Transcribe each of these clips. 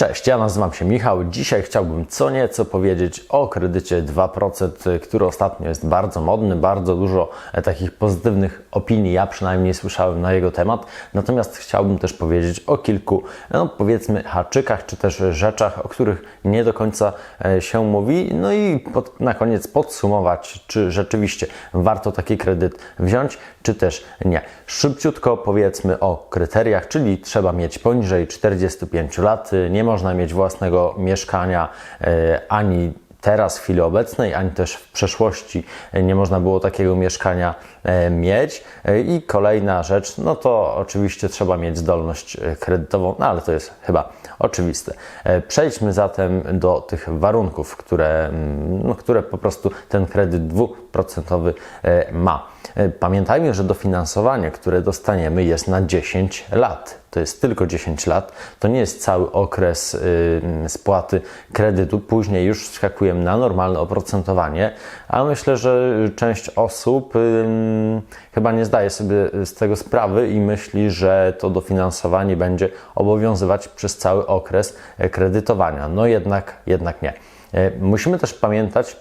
Cześć, ja nazywam się Michał. Dzisiaj chciałbym co nieco powiedzieć o kredycie 2%, który ostatnio jest bardzo modny, bardzo dużo e, takich pozytywnych opinii, ja przynajmniej słyszałem na jego temat. Natomiast chciałbym też powiedzieć o kilku, no powiedzmy, haczykach czy też rzeczach, o których nie do końca e, się mówi. No i pod, na koniec podsumować, czy rzeczywiście warto taki kredyt wziąć, czy też nie. Szybciutko powiedzmy o kryteriach, czyli trzeba mieć poniżej 45 lat, nie można mieć własnego mieszkania e, ani teraz, w chwili obecnej, ani też w przeszłości nie można było takiego mieszkania e, mieć. E, I kolejna rzecz, no to oczywiście trzeba mieć zdolność kredytową, no ale to jest chyba oczywiste. Przejdźmy zatem do tych warunków, które, mm, no, które po prostu ten kredyt dwuprocentowy ma. Pamiętajmy, że dofinansowanie, które dostaniemy, jest na 10 lat to jest tylko 10 lat, to nie jest cały okres y, spłaty kredytu. Później już wskakujemy na normalne oprocentowanie, a myślę, że część osób y, chyba nie zdaje sobie z tego sprawy i myśli, że to dofinansowanie będzie obowiązywać przez cały okres kredytowania. No jednak, jednak nie. Y, musimy też pamiętać,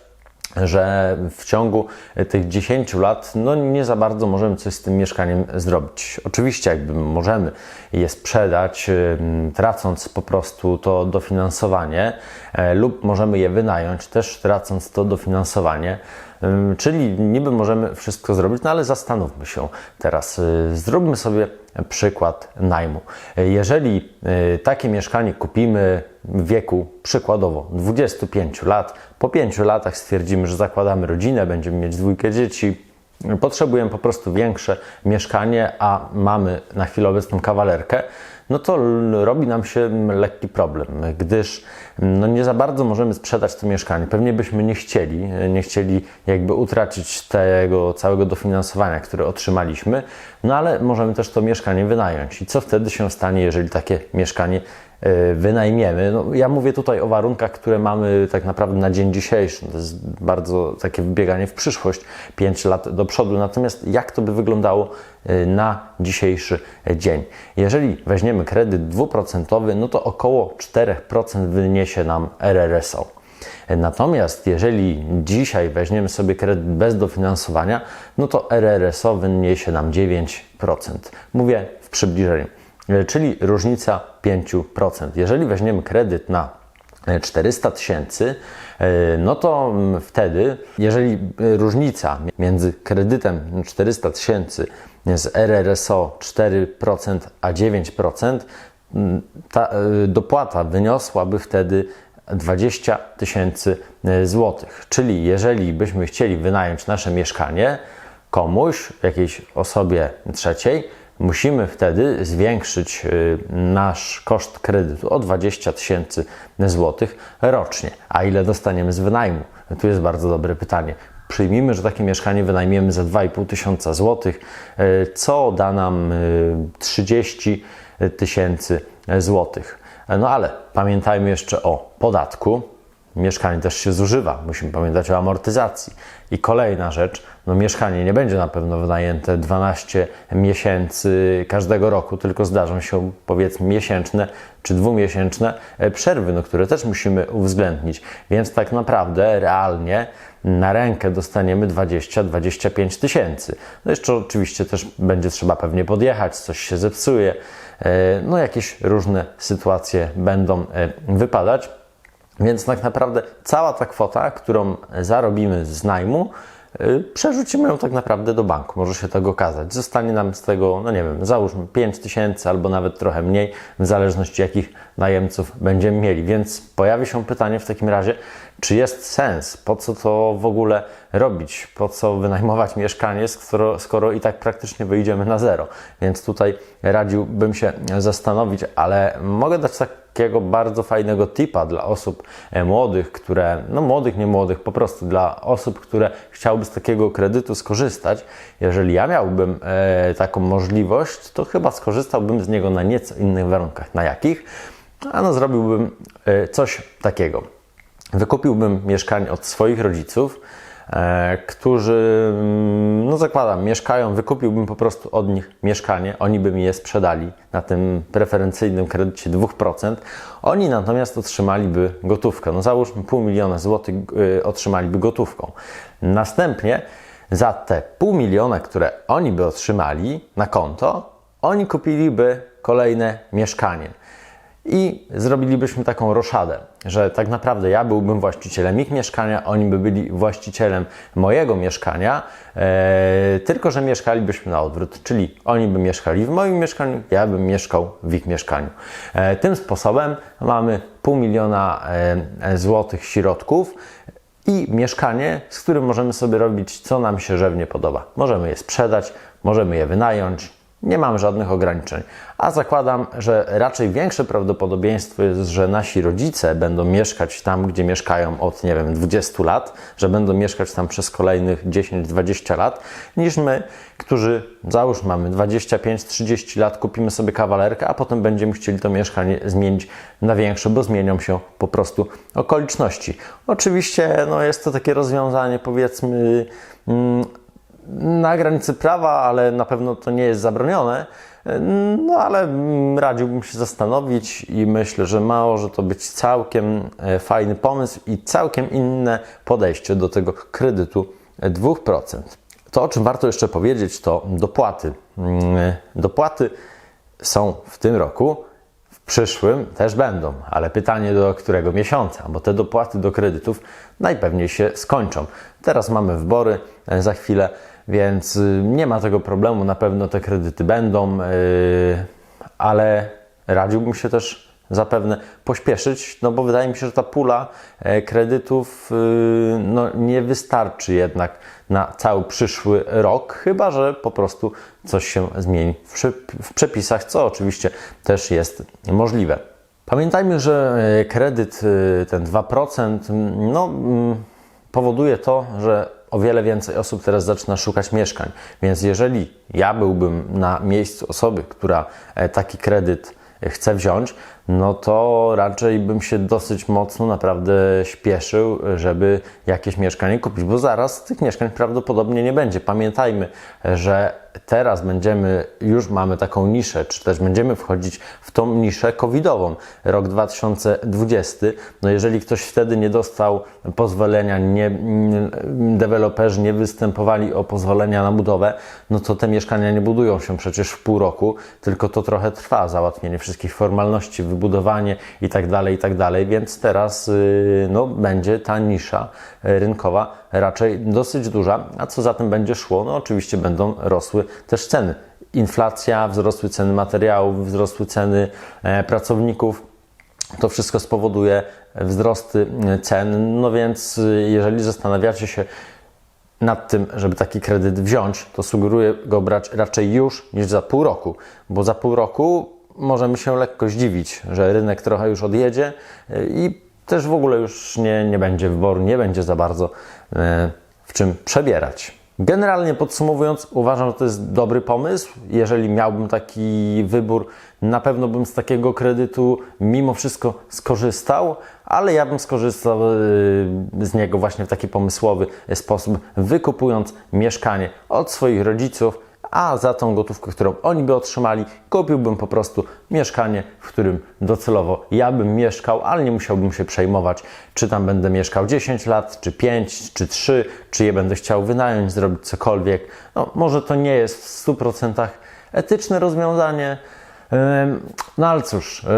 że w ciągu tych 10 lat no nie za bardzo możemy coś z tym mieszkaniem zrobić. Oczywiście jakby możemy je sprzedać, tracąc po prostu to dofinansowanie, e, lub możemy je wynająć, też tracąc to dofinansowanie. Czyli niby możemy wszystko zrobić, no ale zastanówmy się teraz. Y, zróbmy sobie przykład najmu. Jeżeli y, takie mieszkanie kupimy w wieku przykładowo 25 lat, po 5 latach stwierdzimy, że zakładamy rodzinę, będziemy mieć dwójkę dzieci, potrzebujemy po prostu większe mieszkanie, a mamy na chwilę obecną kawalerkę, no to robi nam się lekki problem, gdyż no nie za bardzo możemy sprzedać to mieszkanie. Pewnie byśmy nie chcieli, nie chcieli jakby utracić tego całego dofinansowania, które otrzymaliśmy, no ale możemy też to mieszkanie wynająć. I co wtedy się stanie, jeżeli takie mieszkanie E, wynajmiemy. No, ja mówię tutaj o warunkach, które mamy tak naprawdę na dzień dzisiejszy. To jest bardzo takie wybieganie w przyszłość, 5 lat do przodu. Natomiast jak to by wyglądało e, na dzisiejszy dzień? Jeżeli weźmiemy kredyt dwuprocentowy, no to około 4% wyniesie nam RRSO. Natomiast jeżeli dzisiaj weźmiemy sobie kredyt bez dofinansowania, no to RRSO wyniesie nam 9%. Mówię w przybliżeniu. E, czyli różnica 5%. Jeżeli weźmiemy kredyt na 400 e, tysięcy, e, no to wtedy, jeżeli różnica między kredytem 400 tysięcy z RRSO 4% a 9%, ta dopłata wyniosłaby wtedy 20 tysięcy złotych. Czyli jeżeli byśmy chcieli wynająć nasze mieszkanie komuś, jakiejś osobie trzeciej, musimy wtedy zwiększyć y, nasz koszt kredytu o 20 tysięcy złotych rocznie. A ile dostaniemy z wynajmu? Tu jest bardzo dobre pytanie. Przyjmijmy, że takie mieszkanie wynajmiemy za 2,5 tysiąca złotych, y, co da nam 30 y, tysięcy złotych. No ale pamiętajmy jeszcze o podatku mieszkanie też się zużywa. Musimy pamiętać o amortyzacji. I kolejna rzecz, no mieszkanie nie będzie na pewno wynajęte 12 miesięcy każdego roku, tylko zdarzą się powiedzmy miesięczne czy dwumiesięczne e, przerwy, no, które też musimy uwzględnić. Więc tak naprawdę realnie na rękę dostaniemy 20-25 tysięcy. No jeszcze oczywiście też będzie trzeba pewnie podjechać, coś się zepsuje, e, no jakieś różne sytuacje będą e, wypadać. Więc tak naprawdę cała ta kwota, którą zarobimy z najmu, y, przerzucimy ją tak naprawdę do banku. Może się tego okazać. Zostanie nam z tego, no nie wiem, załóżmy 5 tysięcy albo nawet trochę mniej, w zależności jakich najemców będziemy mieli. Więc pojawi się pytanie w takim razie, czy jest sens? Po co to w ogóle robić? Po co wynajmować mieszkanie, skoro, skoro i tak praktycznie wyjdziemy na zero? Więc tutaj radziłbym się zastanowić, ale mogę dać takiego bardzo fajnego tipa dla osób e, młodych, które, no młodych, nie młodych, po prostu dla osób, które chciałyby z takiego kredytu skorzystać. Jeżeli ja miałbym e, taką możliwość, to chyba skorzystałbym z niego na nieco innych warunkach. Na jakich? A no, zrobiłbym e, coś takiego Wykupiłbym mieszkanie od swoich rodziców, którzy, mm, no zakładam, mieszkają, wykupiłbym po prostu od nich mieszkanie, oni by mi je sprzedali na tym preferencyjnym kredycie 2%, oni natomiast otrzymaliby gotówkę. No załóżmy pół miliona złotych y, otrzymaliby gotówką. Następnie za te pół miliona, które oni by otrzymali na konto, oni kupiliby kolejne mieszkanie. I zrobilibyśmy taką roszadę, że tak naprawdę ja byłbym właścicielem ich mieszkania, oni by byli właścicielem mojego mieszkania, e, tylko że mieszkalibyśmy na odwrót, czyli oni by mieszkali w moim mieszkaniu, ja bym mieszkał w ich mieszkaniu. E, tym sposobem mamy pół miliona e, złotych środków i mieszkanie, z którym możemy sobie robić, co nam się żywnie podoba. Możemy je sprzedać, możemy je wynająć, nie mamy żadnych ograniczeń. A zakładam, że raczej większe prawdopodobieństwo jest, że nasi rodzice będą mieszkać tam, gdzie mieszkają od, nie wiem, 20 lat, że będą mieszkać tam przez kolejnych 10-20 lat, niż my, którzy, załóż mamy 25-30 lat, kupimy sobie kawalerkę, a potem będziemy chcieli to mieszkanie zmienić na większe, bo zmienią się po prostu okoliczności. Oczywiście no, jest to takie rozwiązanie, powiedzmy, mm, na granicy prawa, ale na pewno to nie jest zabronione. No ale radziłbym się zastanowić i myślę, że może to być całkiem e, fajny pomysł i całkiem inne podejście do tego kredytu 2%. To, o czym warto jeszcze powiedzieć, to dopłaty. Mm, dopłaty są w tym roku, przyszłym też będą, ale pytanie do którego miesiąca, bo te dopłaty do kredytów najpewniej się skończą. Teraz mamy wybory, e, za chwilę więc y, nie ma tego problemu, na pewno te kredyty będą, y, ale radziłbym się też zapewne pośpieszyć, no bo wydaje mi się, że ta pula e, kredytów y, no, nie wystarczy jednak na cały przyszły rok, chyba że po prostu coś się zmieni w przepisach, co oczywiście też jest możliwe. Pamiętajmy, że e, kredyt ten 2% no, mm, powoduje to, że o wiele więcej osób teraz zaczyna szukać mieszkań. Więc jeżeli ja byłbym na miejscu osoby, która e, taki kredyt chce wziąć, no to raczej bym się dosyć mocno naprawdę śpieszył, żeby jakieś mieszkanie kupić, bo zaraz tych mieszkań prawdopodobnie nie będzie. Pamiętajmy, że teraz będziemy, już mamy taką niszę, czy też będziemy wchodzić w tą niszę covidową, rok 2020. No jeżeli ktoś wtedy nie dostał pozwolenia, nie, deweloperzy nie występowali o pozwolenia na budowę, no to te mieszkania nie budują się przecież w pół roku, tylko to trochę trwa, załatwienie wszystkich formalności, wybudowanie i tak dalej, i tak dalej, więc teraz y, no, będzie ta nisza rynkowa raczej dosyć duża, a co za tym będzie szło? No oczywiście będą rosły też ceny. Inflacja, wzrosły ceny materiałów, wzrosły ceny e, pracowników. To wszystko spowoduje wzrosty cen. No więc, y, jeżeli zastanawiacie się nad tym, żeby taki kredyt wziąć, to sugeruję go brać raczej już niż za pół roku, bo za pół roku możemy się lekko zdziwić, że rynek trochę już odjedzie i też w ogóle już nie, nie będzie wyboru, nie będzie za bardzo e, w czym przebierać. Generalnie podsumowując, uważam, że to jest dobry pomysł. Jeżeli miałbym taki wybór, na pewno bym z takiego kredytu mimo wszystko skorzystał, ale ja bym skorzystał e, z niego właśnie w taki pomysłowy sposób, wykupując mieszkanie od swoich rodziców a za tą gotówkę, którą oni by otrzymali, kupiłbym po prostu mieszkanie, w którym docelowo ja bym mieszkał, ale nie musiałbym się przejmować, czy tam będę mieszkał 10 lat, czy 5, czy 3, czy je będę chciał wynająć, zrobić cokolwiek. No, może to nie jest w 100% etyczne rozwiązanie, no ale cóż, e,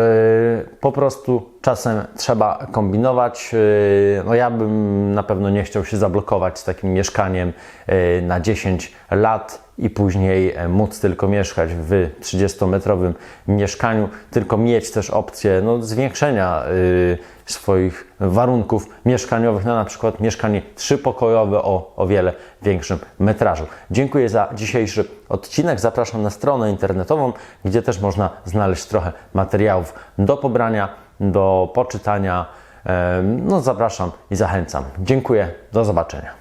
po prostu czasem trzeba kombinować. E, no ja bym na pewno nie chciał się zablokować z takim mieszkaniem e, na 10 lat i później móc tylko mieszkać w 30-metrowym mieszkaniu, tylko mieć też opcję no, zwiększenia swoich warunków mieszkaniowych na na przykład mieszkanie trzypokojowe o o wiele większym metrażu. Dziękuję za dzisiejszy odcinek. Zapraszam na stronę internetową, gdzie też można znaleźć trochę materiałów do pobrania, do poczytania. No zapraszam i zachęcam. Dziękuję. Do zobaczenia.